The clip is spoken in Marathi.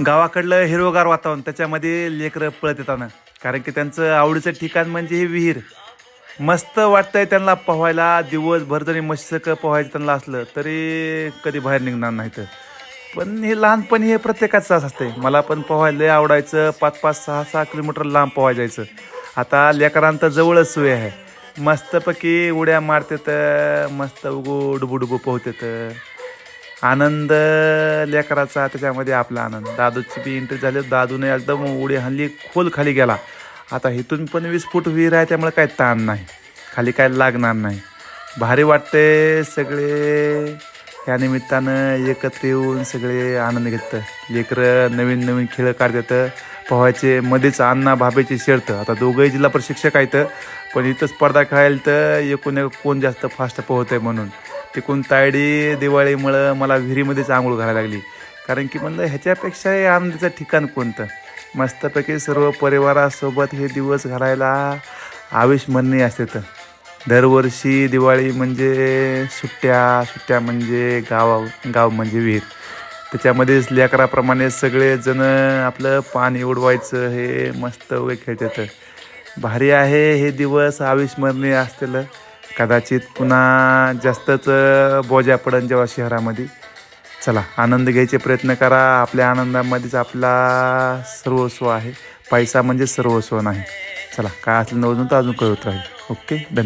गावाकडलं हिरवगार वातावरण त्याच्यामध्ये लेकरं पळत येताना कारण की त्यांचं आवडीचं ठिकाण म्हणजे हे विहीर. मस्त वाटतंय त्यांना पोहायला. दिवसभर जरी मस्तक पोहायचं त्यांना असलं तरी कधी बाहेर निघणार नाही तर. पण हे लहानपणी हे प्रत्येकाचं असं असते मला पण पोहायला लय आवडायचं. पाच पाच सहा सहा किलोमीटर लांब पोहाय जायचं आता लेकरांत जवळच सोय आहे. मस्तपैकी उड्या मारतेत मस्त उगू डुबू डुबू पोहतेत. आनंद लेकराचा त्याच्यामध्ये आपला आनंद. दादूची बी एंट्री झाली दादूने एकदम उडी हल्ली खोल खाली गेला. आता इथून पण वीस फूट विहीर आहे त्यामुळे काय ताण नाही. खाली काय लागणार नाही. भारी वाटते सगळे. या निमित्तानं एकत्र येऊन सगळे आनंद घेतात लेकरं नवीन नवीन खेळ काढतात. पोहायचे मध्येच अण्णा भाभेची शेरतं आता दोघंही जिल्हा प्रशिक्षक आहेत पण इथं स्पर्धा खेळायला तर एकूण एक कोण जास्त फास्ट पोहतंय म्हणून. तिकून तायडी दिवाळीमुळं मला विहिरीमध्येच आंघोळ घालायला लागली. कारण की म्हणलं ह्याच्यापेक्षा हे आनंदाचं ठिकाण कोणतं? मस्तपैकी सर्व परिवारासोबत हे दिवस घालायला अविस्मरणीय असते तर. दरवर्षी दिवाळी म्हणजे सुट्ट्या सुट्ट्या म्हणजे गाव गाव म्हणजे विहीर. त्याच्यामध्येच लेकराप्रमाणे सगळेजण आपलं पाणी उडवायचं हे मस्त वगैरे खेळतात. भारी आहे हे दिवस अविस्मरणीय असतील कदाचित पुन्हा जास्तच बोजा पडन जेव्हा शहरामध्ये. चला आनंद घ्यायचे प्रयत्न करा. आपल्या आनंदामध्येच आपला सर्वस्व आहे. पैसा म्हणजे सर्वस्व नाही. चला काय असलं नवजून तर अजून कळत राहील. ओके धन्यवाद.